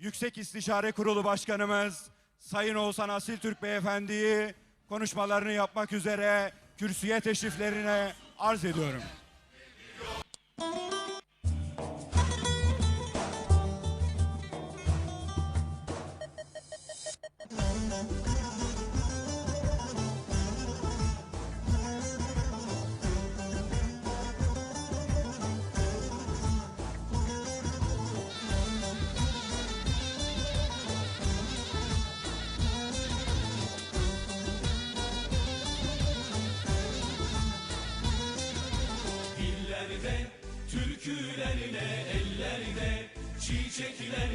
Yüksek İstişare Kurulu Başkanımız Sayın Oğuzhan Asil Türk Beyefendi'yi konuşmalarını yapmak üzere kürsüye teşriflerine arz ediyorum. Teşekkürler.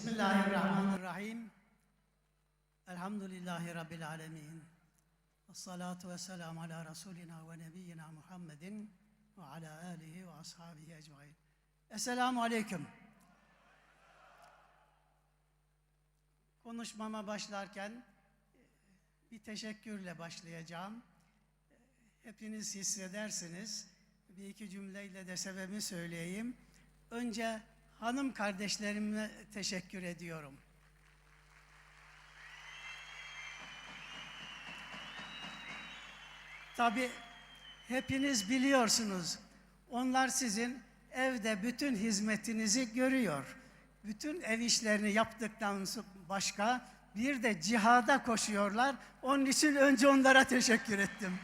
Bismillahirrahmanirrahim. Elhamdülillahi Rabbil alemin. Esselatu ve selamu ala Resulina ve Nebiyyina Muhammedin ve ala alihi ve ashabihi ecmain. Esselamu aleyküm. Konuşmama başlarken bir teşekkürle başlayacağım. Hepiniz hissedersiniz. Bir iki cümleyle de sebebini söyleyeyim. Önce hanım kardeşlerime teşekkür ediyorum. Tabi hepiniz biliyorsunuz. Onlar sizin evde bütün hizmetinizi görüyor. Bütün ev işlerini yaptıktan başka bir de cihada koşuyorlar. Onun için önce onlara teşekkür ettim.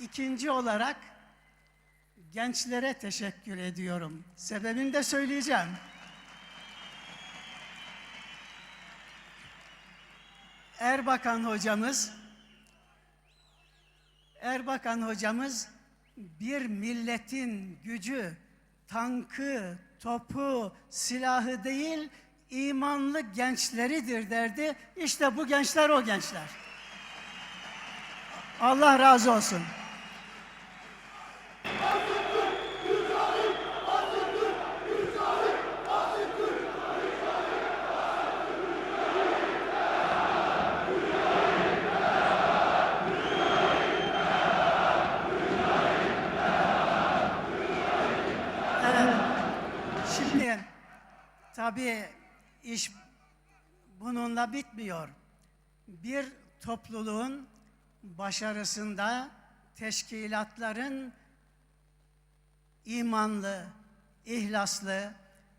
İkinci olarak gençlere teşekkür ediyorum. Sebebini de söyleyeceğim. Erbakan hocamız Erbakan hocamız bir milletin gücü, tankı, topu, silahı değil, imanlı gençleridir derdi. İşte bu gençler o gençler. Allah razı olsun. Evet. Şimdi tabii iş bununla bitmiyor. Bir topluluğun başarısında teşkilatların imanlı, ihlaslı,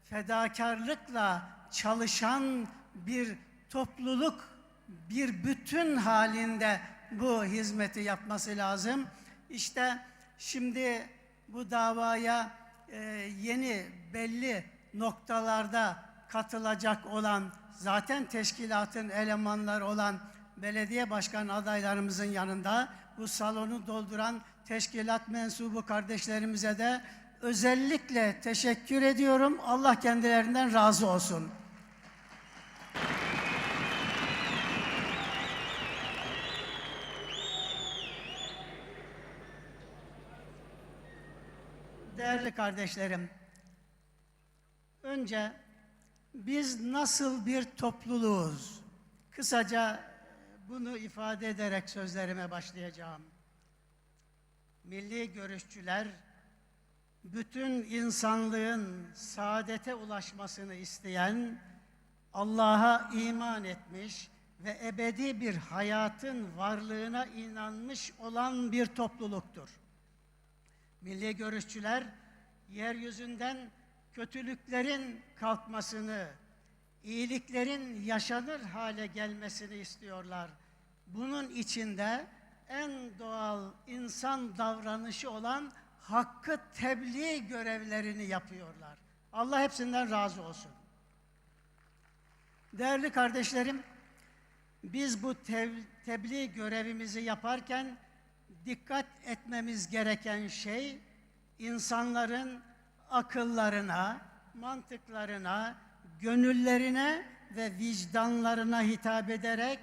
fedakarlıkla çalışan bir topluluk, bir bütün halinde bu hizmeti yapması lazım. İşte şimdi bu davaya e, yeni belli noktalarda katılacak olan zaten teşkilatın elemanları olan belediye başkan adaylarımızın yanında bu salonu dolduran teşkilat mensubu kardeşlerimize de özellikle teşekkür ediyorum. Allah kendilerinden razı olsun. Değerli kardeşlerim, önce biz nasıl bir topluluğuz? Kısaca e, bunu ifade ederek sözlerime başlayacağım. Milli görüşçüler bütün insanlığın saadete ulaşmasını isteyen, Allah'a iman etmiş ve ebedi bir hayatın varlığına inanmış olan bir topluluktur. Milli görüşçüler yeryüzünden kötülüklerin kalkmasını, iyiliklerin yaşanır hale gelmesini istiyorlar. Bunun içinde en doğal insan davranışı olan hakkı tebliğ görevlerini yapıyorlar. Allah hepsinden razı olsun. Değerli kardeşlerim, biz bu tebliğ görevimizi yaparken dikkat etmemiz gereken şey insanların akıllarına, mantıklarına, gönüllerine ve vicdanlarına hitap ederek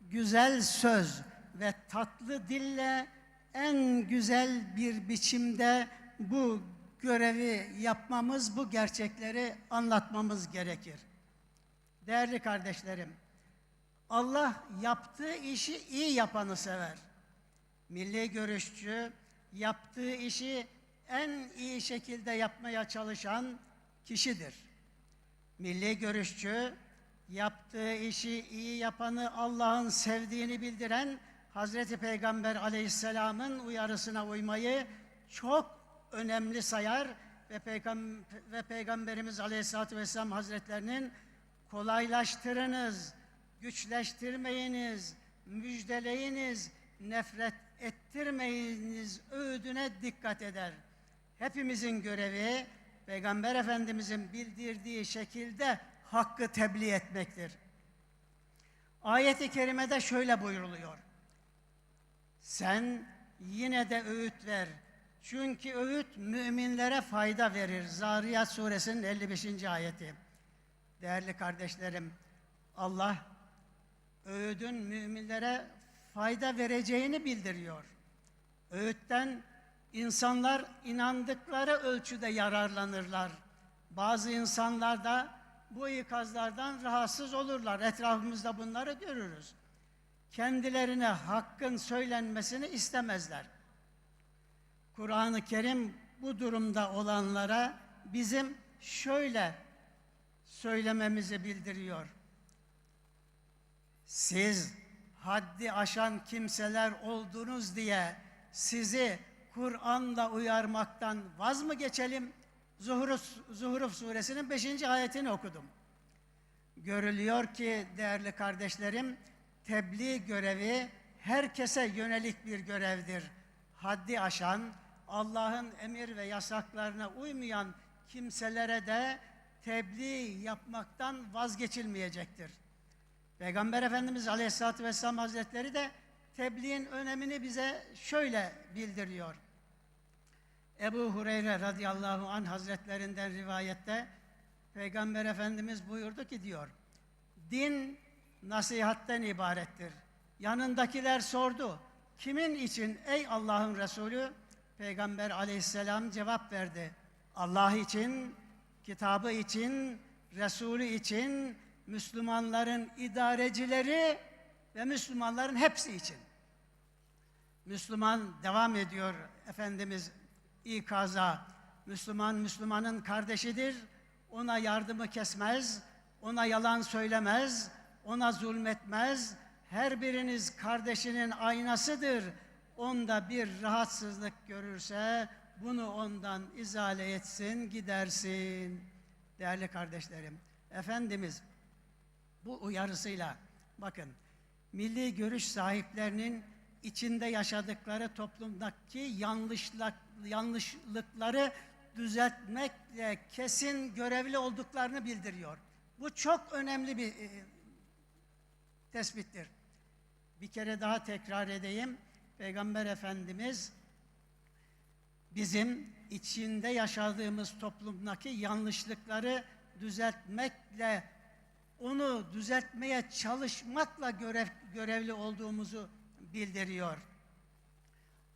güzel söz ve tatlı dille en güzel bir biçimde bu görevi yapmamız, bu gerçekleri anlatmamız gerekir. Değerli kardeşlerim, Allah yaptığı işi iyi yapanı sever. Milli görüşçü yaptığı işi en iyi şekilde yapmaya çalışan kişidir. Milli görüşçü yaptığı işi iyi yapanı Allah'ın sevdiğini bildiren Hazreti Peygamber Aleyhisselam'ın uyarısına uymayı çok önemli sayar ve, Peygam- ve Peygamberimiz Aleyhisselatü Vesselam Hazretlerinin kolaylaştırınız, güçleştirmeyiniz, müjdeleyiniz, nefret ettirmeyiniz öğüdüne dikkat eder. Hepimizin görevi Peygamber Efendimizin bildirdiği şekilde hakkı tebliğ etmektir. Ayet-i kerimede şöyle buyruluyor. Sen yine de öğüt ver. Çünkü öğüt müminlere fayda verir. Zariyat suresinin 55. ayeti. Değerli kardeşlerim, Allah öğüdün müminlere fayda vereceğini bildiriyor. Öğütten insanlar inandıkları ölçüde yararlanırlar. Bazı insanlar da bu ikazlardan rahatsız olurlar. Etrafımızda bunları görürüz. Kendilerine hakkın söylenmesini istemezler. Kur'an-ı Kerim bu durumda olanlara bizim şöyle söylememizi bildiriyor. Siz haddi aşan kimseler oldunuz diye sizi Kur'an'la uyarmaktan vaz mı geçelim? Zuhruf, Zuhruf suresinin 5. ayetini okudum. Görülüyor ki değerli kardeşlerim, tebliğ görevi herkese yönelik bir görevdir. Haddi aşan, Allah'ın emir ve yasaklarına uymayan kimselere de tebliğ yapmaktan vazgeçilmeyecektir. Peygamber Efendimiz Aleyhisselatü Vesselam Hazretleri de tebliğin önemini bize şöyle bildiriyor. Ebu Hureyre radıyallahu anh hazretlerinden rivayette Peygamber Efendimiz buyurdu ki diyor, din nasihatten ibarettir. Yanındakiler sordu, kimin için ey Allah'ın Resulü? Peygamber aleyhisselam cevap verdi, Allah için, kitabı için, Resulü için, Müslümanların idarecileri ve Müslümanların hepsi için. Müslüman devam ediyor Efendimiz ikaza. Müslüman Müslümanın kardeşidir. Ona yardımı kesmez, ona yalan söylemez, ona zulmetmez. Her biriniz kardeşinin aynasıdır. Onda bir rahatsızlık görürse bunu ondan izale etsin, gidersin. Değerli kardeşlerim, Efendimiz bu uyarısıyla bakın milli görüş sahiplerinin içinde yaşadıkları toplumdaki yanlışlık, yanlışlıkları düzeltmekle kesin görevli olduklarını bildiriyor. Bu çok önemli bir e, tespittir. Bir kere daha tekrar edeyim. Peygamber Efendimiz bizim içinde yaşadığımız toplumdaki yanlışlıkları düzeltmekle onu düzeltmeye çalışmakla görev, görevli olduğumuzu bildiriyor.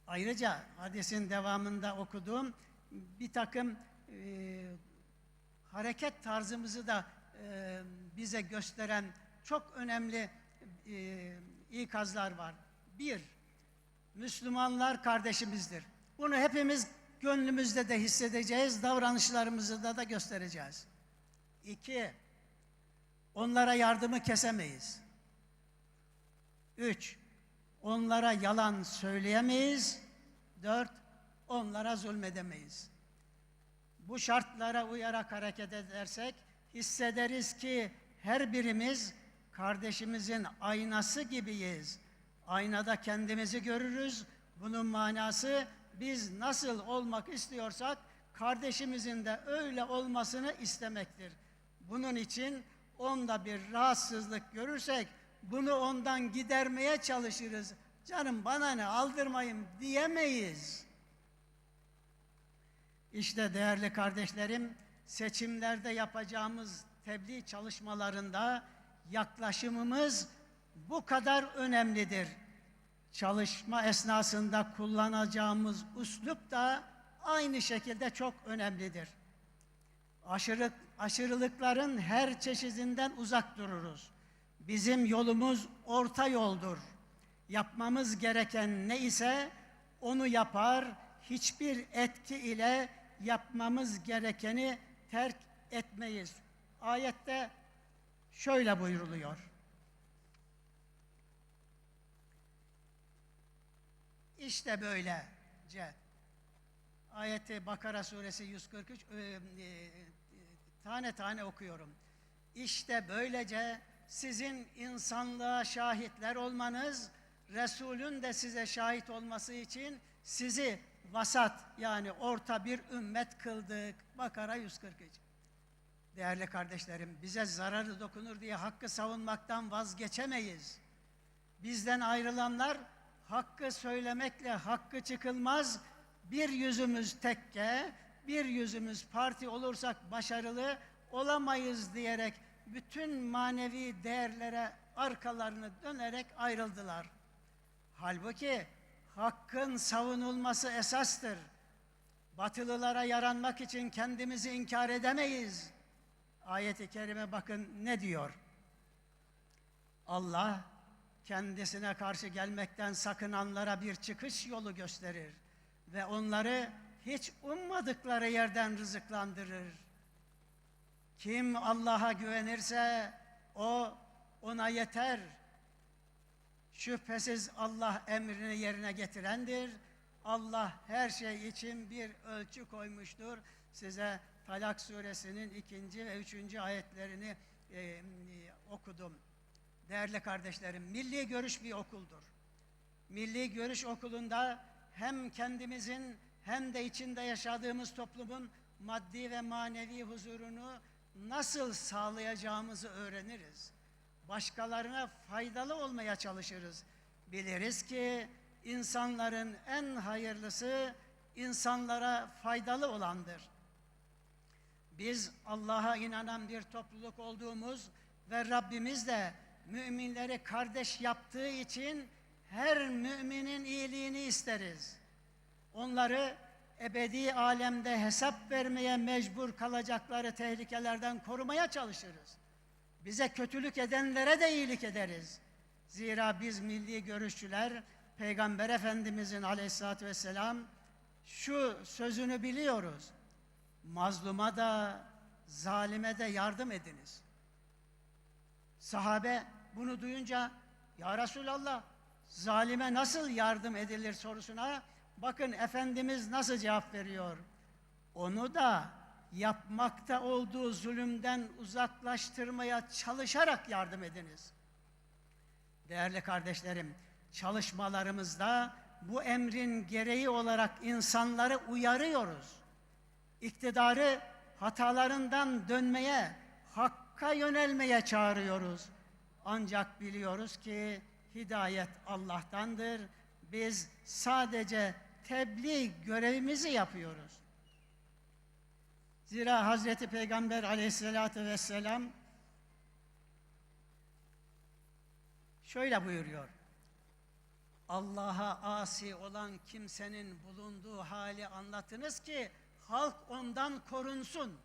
Ayrıca hadisin devamında okuduğum bir takım e, hareket tarzımızı da e, bize gösteren çok önemli e, ikazlar var. Bir, Müslümanlar kardeşimizdir. Bunu hepimiz gönlümüzde de hissedeceğiz, davranışlarımızda da göstereceğiz. İki, onlara yardımı kesemeyiz. Üç, onlara yalan söyleyemeyiz. Dört, onlara zulmedemeyiz. Bu şartlara uyarak hareket edersek hissederiz ki her birimiz kardeşimizin aynası gibiyiz. Aynada kendimizi görürüz. Bunun manası biz nasıl olmak istiyorsak kardeşimizin de öyle olmasını istemektir. Bunun için onda bir rahatsızlık görürsek bunu ondan gidermeye çalışırız. Canım bana ne aldırmayın diyemeyiz. İşte değerli kardeşlerim, seçimlerde yapacağımız tebliğ çalışmalarında yaklaşımımız bu kadar önemlidir. Çalışma esnasında kullanacağımız üslup da aynı şekilde çok önemlidir. Aşırı, aşırılıkların her çeşidinden uzak dururuz. Bizim yolumuz orta yoldur. Yapmamız gereken ne ise onu yapar, hiçbir etki ile yapmamız gerekeni terk etmeyiz. Ayette şöyle buyruluyor. İşte böylece. Ayeti Bakara suresi 143 e, e, tane tane okuyorum. İşte böylece sizin insanlığa şahitler olmanız, Resulün de size şahit olması için sizi vasat yani orta bir ümmet kıldık. Bakara 143. Değerli kardeşlerim, bize zararı dokunur diye hakkı savunmaktan vazgeçemeyiz. Bizden ayrılanlar hakkı söylemekle hakkı çıkılmaz. Bir yüzümüz tekke, bir yüzümüz parti olursak başarılı olamayız diyerek bütün manevi değerlere arkalarını dönerek ayrıldılar. Halbuki hakkın savunulması esastır. Batılılara yaranmak için kendimizi inkar edemeyiz. Ayet-i kerime bakın ne diyor? Allah kendisine karşı gelmekten sakınanlara bir çıkış yolu gösterir ve onları hiç ummadıkları yerden rızıklandırır. Kim Allah'a güvenirse o ona yeter. Şüphesiz Allah emrini yerine getirendir. Allah her şey için bir ölçü koymuştur. Size Talak suresinin ikinci ve üçüncü ayetlerini e, e, okudum. Değerli kardeşlerim, Milli Görüş bir okuldur. Milli Görüş Okulu'nda hem kendimizin hem de içinde yaşadığımız toplumun maddi ve manevi huzurunu nasıl sağlayacağımızı öğreniriz. Başkalarına faydalı olmaya çalışırız. Biliriz ki insanların en hayırlısı insanlara faydalı olandır. Biz Allah'a inanan bir topluluk olduğumuz ve Rabbimiz de müminleri kardeş yaptığı için her müminin iyiliğini isteriz. Onları ebedi alemde hesap vermeye mecbur kalacakları tehlikelerden korumaya çalışırız. Bize kötülük edenlere de iyilik ederiz. Zira biz milli görüşçüler Peygamber Efendimizin aleyhissalatü vesselam şu sözünü biliyoruz. Mazluma da zalime de yardım ediniz. Sahabe bunu duyunca ya Resulallah zalime nasıl yardım edilir sorusuna bakın Efendimiz nasıl cevap veriyor. Onu da yapmakta olduğu zulümden uzaklaştırmaya çalışarak yardım ediniz. Değerli kardeşlerim, çalışmalarımızda bu emrin gereği olarak insanları uyarıyoruz. İktidarı hatalarından dönmeye, hakka yönelmeye çağırıyoruz. Ancak biliyoruz ki hidayet Allah'tandır. Biz sadece tebliğ görevimizi yapıyoruz. Zira Hazreti Peygamber aleyhissalatü vesselam şöyle buyuruyor. Allah'a asi olan kimsenin bulunduğu hali anlatınız ki halk ondan korunsun.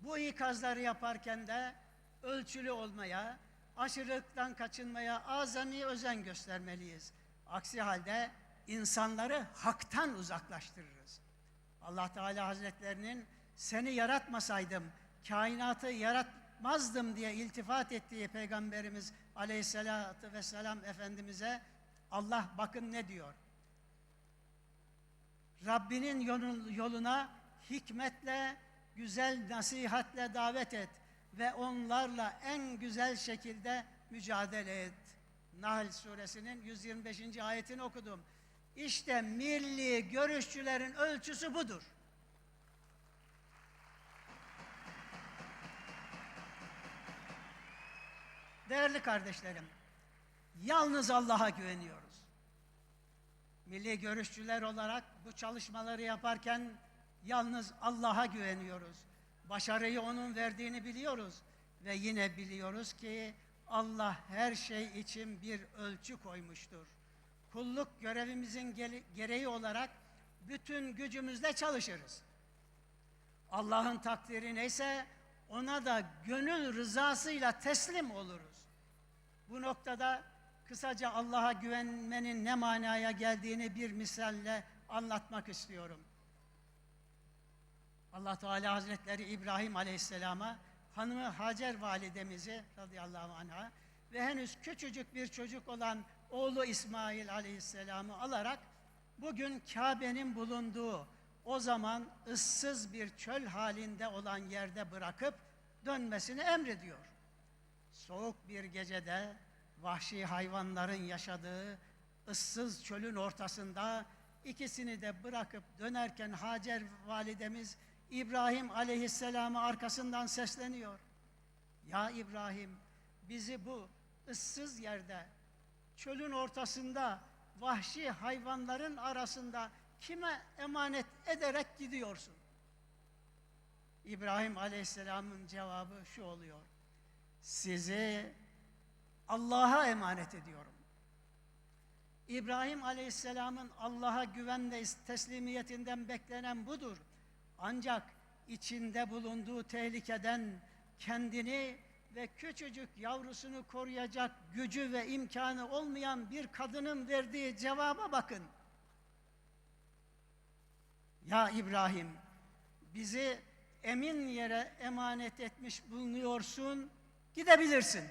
Bu ikazları yaparken de ölçülü olmaya, aşırılıktan kaçınmaya azami özen göstermeliyiz. Aksi halde insanları haktan uzaklaştırırız. Allah Teala Hazretlerinin seni yaratmasaydım, kainatı yaratmazdım diye iltifat ettiği Peygamberimiz Aleyhisselatü Vesselam Efendimiz'e Allah bakın ne diyor. Rabbinin yoluna hikmetle, güzel nasihatle davet et ve onlarla en güzel şekilde mücadele et. Nahl suresinin 125. ayetini okudum. İşte milli görüşçülerin ölçüsü budur. Değerli kardeşlerim, yalnız Allah'a güveniyoruz. Milli görüşçüler olarak bu çalışmaları yaparken yalnız Allah'a güveniyoruz. Başarıyı onun verdiğini biliyoruz ve yine biliyoruz ki Allah her şey için bir ölçü koymuştur. Kulluk görevimizin gereği olarak bütün gücümüzle çalışırız. Allah'ın takdiri neyse ona da gönül rızasıyla teslim oluruz. Bu noktada kısaca Allah'a güvenmenin ne manaya geldiğini bir misalle anlatmak istiyorum. Allah Teala Hazretleri İbrahim Aleyhisselam'a hanımı Hacer validemizi radıyallahu anha ve henüz küçücük bir çocuk olan oğlu İsmail Aleyhisselam'ı alarak bugün Kabe'nin bulunduğu o zaman ıssız bir çöl halinde olan yerde bırakıp dönmesini emrediyor. Soğuk bir gecede vahşi hayvanların yaşadığı ıssız çölün ortasında ikisini de bırakıp dönerken Hacer validemiz İbrahim aleyhisselamı arkasından sesleniyor. Ya İbrahim bizi bu ıssız yerde çölün ortasında vahşi hayvanların arasında kime emanet ederek gidiyorsun? İbrahim aleyhisselamın cevabı şu oluyor. Sizi Allah'a emanet ediyorum. İbrahim Aleyhisselam'ın Allah'a güvenle teslimiyetinden beklenen budur. Ancak içinde bulunduğu tehlikeden kendini ve küçücük yavrusunu koruyacak gücü ve imkanı olmayan bir kadının verdiği cevaba bakın. Ya İbrahim, bizi emin yere emanet etmiş bulunuyorsun, gidebilirsin.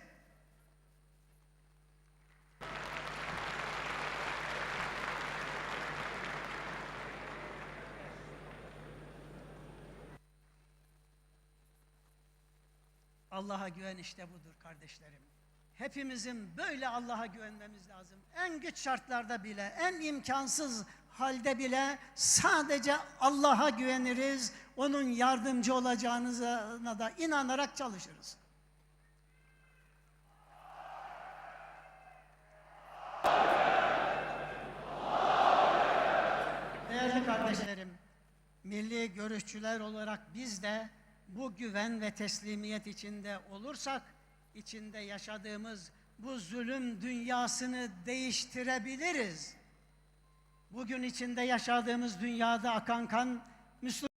Allah'a güven işte budur kardeşlerim. Hepimizin böyle Allah'a güvenmemiz lazım. En güç şartlarda bile, en imkansız halde bile sadece Allah'a güveniriz. Onun yardımcı olacağına da inanarak çalışırız. Değerli kardeşlerim, milli görüşçüler olarak biz de bu güven ve teslimiyet içinde olursak, içinde yaşadığımız bu zulüm dünyasını değiştirebiliriz. Bugün içinde yaşadığımız dünyada akan kan Müslüman